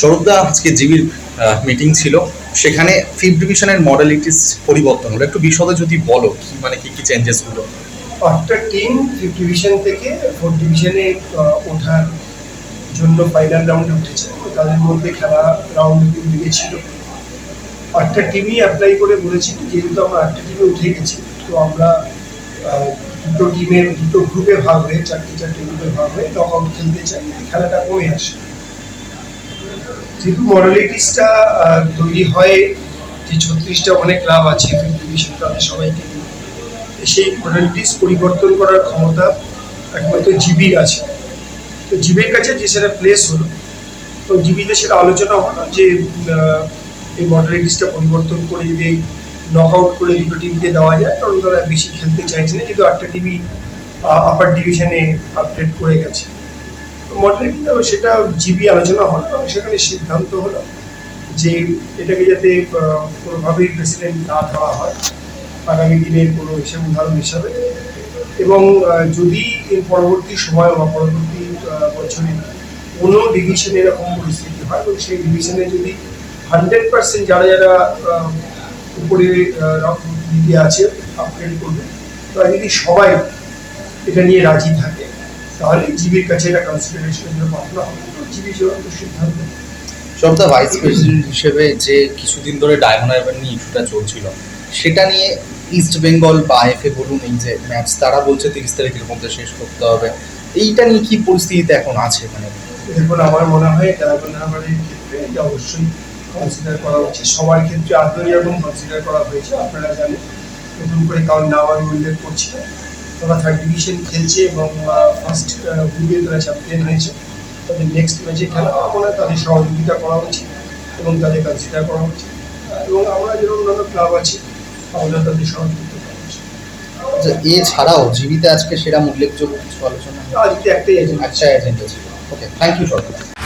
সৌরভদা আজকে জিবির মিটিং ছিল। সেখানে ফিফথ ডিভিশনের মডেলিটিস পরিবর্তন হলো। একটু বিশদে যদি বলো, কি মানে কি কি চেঞ্জেসগুলো আটটা টিম ফিফথ ডিভিশন থেকে ফোর্থ ডিভিশনে ওঠার জন্য ফাইনাল রাউন্ডে উঠেছে। তাদের মধ্যে খেলা রাউন্ড তিন ছিল। আটটা টিমই অ্যাপ্লাই করে বলেছি, যেহেতু আমরা আটটা টিমে উঠে গেছি, তো আমরা দুটো টিমের দুটো গ্রুপে ভাগ হয়ে চারটে চারটে গ্রুপে ভাগ হয়ে নক আউট খেলতে চাই। খেলাটা কমে আসে। যেহেতু মডালিটিসটা তৈরি হয় যে ছত্রিশটা অনেক ক্লাব আছে সবাইকে সেই মডালিটিস পরিবর্তন করার ক্ষমতা একমাত্র জিবির আছে তো জিবির কাছে যে সেটা প্লেস হলো, তো জিবিতে সেটা আলোচনা হলো যে এই মডালিটিসটা পরিবর্তন করে যদি নক আউট করে দুটো টিমকে দেওয়া যায়, কারণ তারা বেশি খেলতে চাইছে না, যেহেতু আটটা টিভি আপার ডিভিশনে আপডেট করে গেছে। মডালিটি সেটা জিবি আলোচনা হলো, এবং সেখানে সিদ্ধান্ত হলো যে এটাকে যাতে কোনোভাবেই প্রেসিডেন্ট না দেওয়া হয় আগামী দিনের কোনো হিসেবে উদাহরণ হিসাবে। এবং যদি এর পরবর্তী সময় বা পরবর্তী বছরে কোনো ডিভিশনে এরকম পরিস্থিতি হয়, এবং সেই ডিভিশনে যদি হান্ড্রেড পার্সেন্ট যারা যারা উপরে দিকে আছে আপগ্রেড করবে, তারা যদি সবাই এটা নিয়ে রাজি থাকে তাহলে জিবির কাছে এটা কনসিডারেশনের জন্য পাঠানো হবে তো জিবি চূড়ান্ত সিদ্ধান্ত। সৌরভদা ভাইস প্রেসিডেন্ট হিসেবে যে কিছুদিন ধরে ডায়মন্ড হারবার নিয়ে ইস্যুটা চলছিল সেটা নিয়ে ইস্ট বেঙ্গল বা আইএফএ বলুন এই যে ম্যাচ তারা বলছে তিরিশ তারিখের মধ্যে শেষ করতে হবে। এইটা নিয়ে কি পরিস্থিতিতে এখন আছে মানে? দেখুন আমার মনে হয় ডায়মন্ড হারবারের ক্ষেত্রে এটা অবশ্যই কনসিডার করা উচিত। সবার ক্ষেত্রে আদৌ এরকম কনসিডার করা হয়েছে আপনারা জানেন। নতুন করে কারণ নাম আমি উল্লেখ করছি না। তারা থার্ড ডিভিশন খেলছে এবং ফার্স্ট গ্রুপে তারা চ্যাম্পিয়ন হয়েছে। তাদের নেক্সট ম্যাচে খেলা মনে হয় তাদের সহযোগিতা করা উচিত এবং তাদের কনসিডার করা উচিত। এবং আমরা যেরকম অন্যান্য ক্লাব আছি আমরা তাদের সহযোগিতা করা উচিত। এছাড়াও জীবিতে আজকে সেরা উল্লেখযোগ্য কিছু আলোচনা? আজকে একটাই এজেন্ট একটা এজেন্ডা ছিল। Okay thank you Sourav.